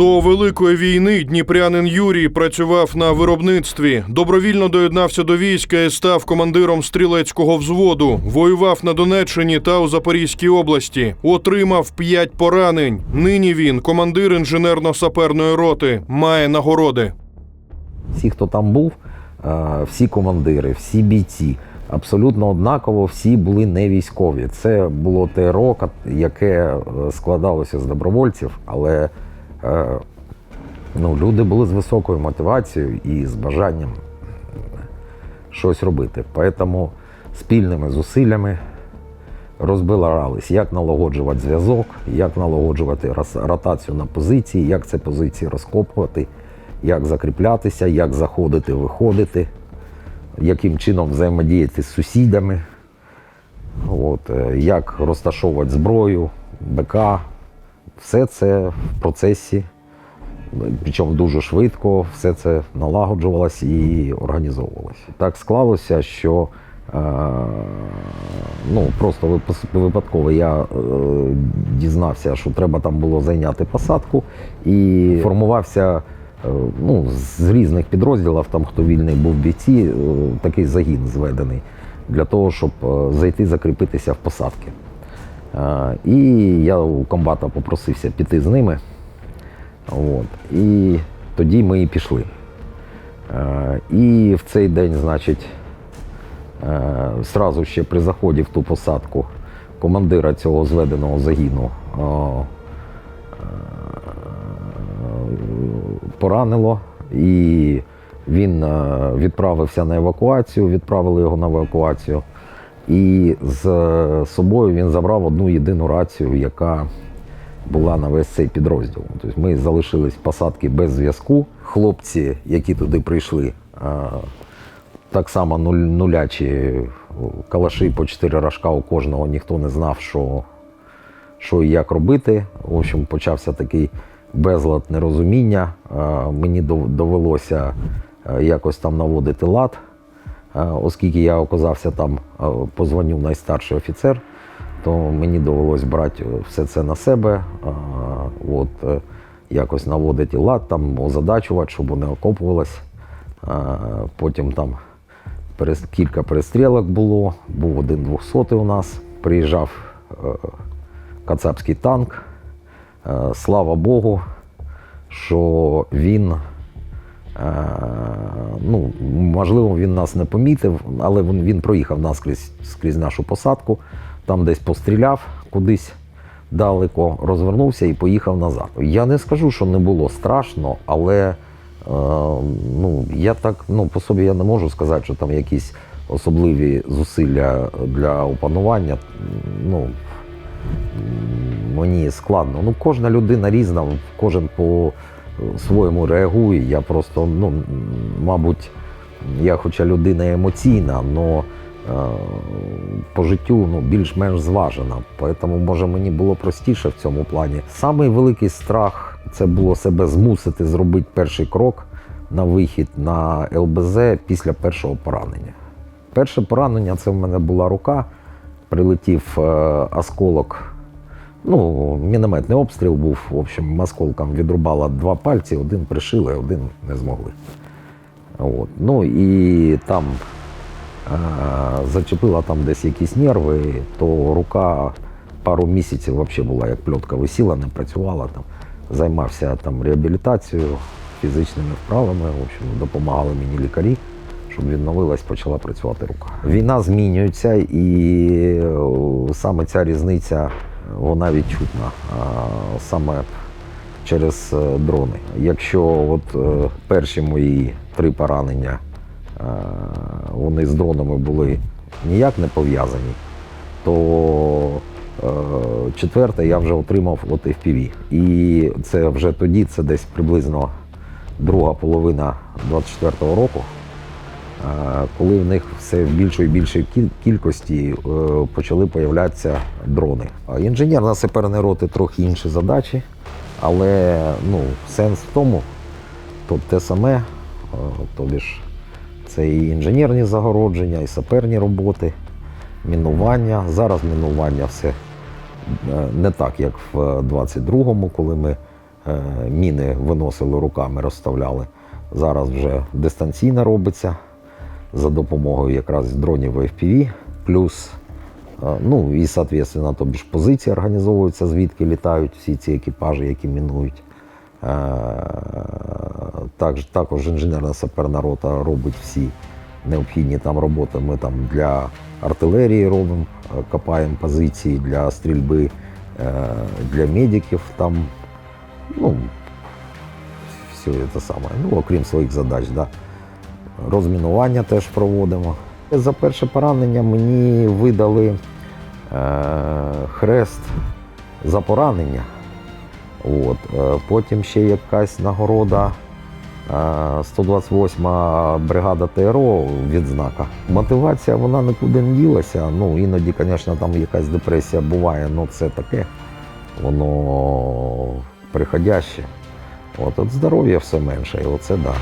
До великої війни дніпрянин Юрій працював на виробництві. Добровільно доєднався до війська і став командиром стрілецького взводу. Воював на Донеччині та у Запорізькій області. Отримав п'ять поранень. Нині він командир інженерно-саперної роти. Має нагороди. Всі, хто там був, е, всі командири, всі бійці, абсолютно однаково всі були не військові. Це було ТРО, ка- яке е, складалося з добровольців, але ну, люди були з високою мотивацією і з бажанням щось робити. Тому спільними зусиллями розбирались, як налагоджувати зв'язок, як налагоджувати ротацію на позиції, як ці позиції розкопувати, як закріплятися, як заходити, виходити, яким чином взаємодіяти з сусідами, от, е, як розташовувати зброю, БК. Все це в процесі, причому дуже швидко, все це налагоджувалось і організовувалося. Так склалося, що е, ну, просто випадково я е, дізнався, що треба там було зайняти посадку, і формувався е, ну, з різних підрозділів, там хто вільний був бійці, такий загін зведений для того, щоб зайти закріпитися в посадки. І я у комбата попросився піти з ними. От. І тоді ми і пішли. І в цей день, значить, зразу ще при заході в ту посадку командира цього зведеного загіну поранило, і він відправився на евакуацію, відправили його на евакуацію. І з собою він забрав одну єдину рацію, яка була на весь цей підрозділ. Тобто ми залишились посадки без зв'язку. Хлопці, які туди прийшли, е, так само нулячі калаші по чотири рожка у кожного, ніхто не знав, що, що і як робити. В общем, почався такий безлад нерозуміння. Е, Мені довелося е, якось там наводити лад, Е, оскільки я оказався там, е, позвонив найстарший офіцер, то мені довелось брати е, все це на себе, е, от, е, якось наводити лад, там, озадачувати, щоб не окопувалось. Е, Потім там кілька перестрілок було, був один 200 у нас, приїжджав е, кацапський танк. Е, Слава Богу, що він Е, ну, можливо, він нас не помітив, але він, він проїхав наскрізь скрізь нашу посадку, там десь постріляв кудись далеко, розвернувся і поїхав назад. Я не скажу, що не було страшно, але е, ну, я так ну, по собі я не можу сказати, що там якісь особливі зусилля для опанування. Ну, мені складно. Ну, кожна людина різна, кожен по своєму реагує. Я просто, ну, мабуть, я хоча людина емоційна, але по життю ну, більш-менш зважена. Тому, може, мені було простіше в цьому плані. Самий великий страх це було себе змусити зробити перший крок на вихід на ЛБЗ після першого поранення. Перше поранення це в мене була рука. Прилетів е, осколок. Ну, мінометний обстріл був. В общем, осколком відрубало два пальці, один пришили, один не змогли. От. Ну і там е, зачепила там десь якісь нерви, то рука пару місяців взагалі була, як пльотка висіла, не працювала там. Займався там реабілітацією, фізичними вправами. В общем, допомагали мені лікарі, щоб відновилась, почала працювати рука. Війна змінюється, і саме ця різниця вона відчутна. Саме через е, дрони. Якщо от е, перші мої три поранення е, вони з дронами були ніяк не пов'язані, то четверте я вже отримав от FPV. І це вже тоді, це десь приблизно друга половина 24-го року. Коли в них все в більшої і більшої кількості е, почали появлятися дрони. Інженерна саперної роти трохи інші задачі, але ну, сенс в тому, то те саме, е, тобі ж це і інженерні загородження, і саперні роботи, мінування. Зараз мінування все е, не так, як в 22-му, коли ми міни виносили руками, розставляли. Зараз вже дистанційно робиться за допомогою якраз дронів FPV. Плюс, е, ну і, соответственно, тобі ж позиції організовуються, звідки літають всі ці екіпажі, які мінують. Е, Також, інженерна саперна рота робить всі необхідні там роботи. Ми там для артилерії робимо, е, копаємо позиції для стрільби, для медиків там, ну, все це саме. Ну, окрім своїх задач, да. Розмінування теж проводимо. За перше поранення мені видали е, хрест за поранення. От. е, Потім ще якась нагорода. е, 128 бригада ТРО відзнака. Мотивація вона нікуди не ділася. Ну, іноді, звісно, там якась депресія буває, але це таке, воно приходяще. От, от здоров'я все менше, і оце так. Да.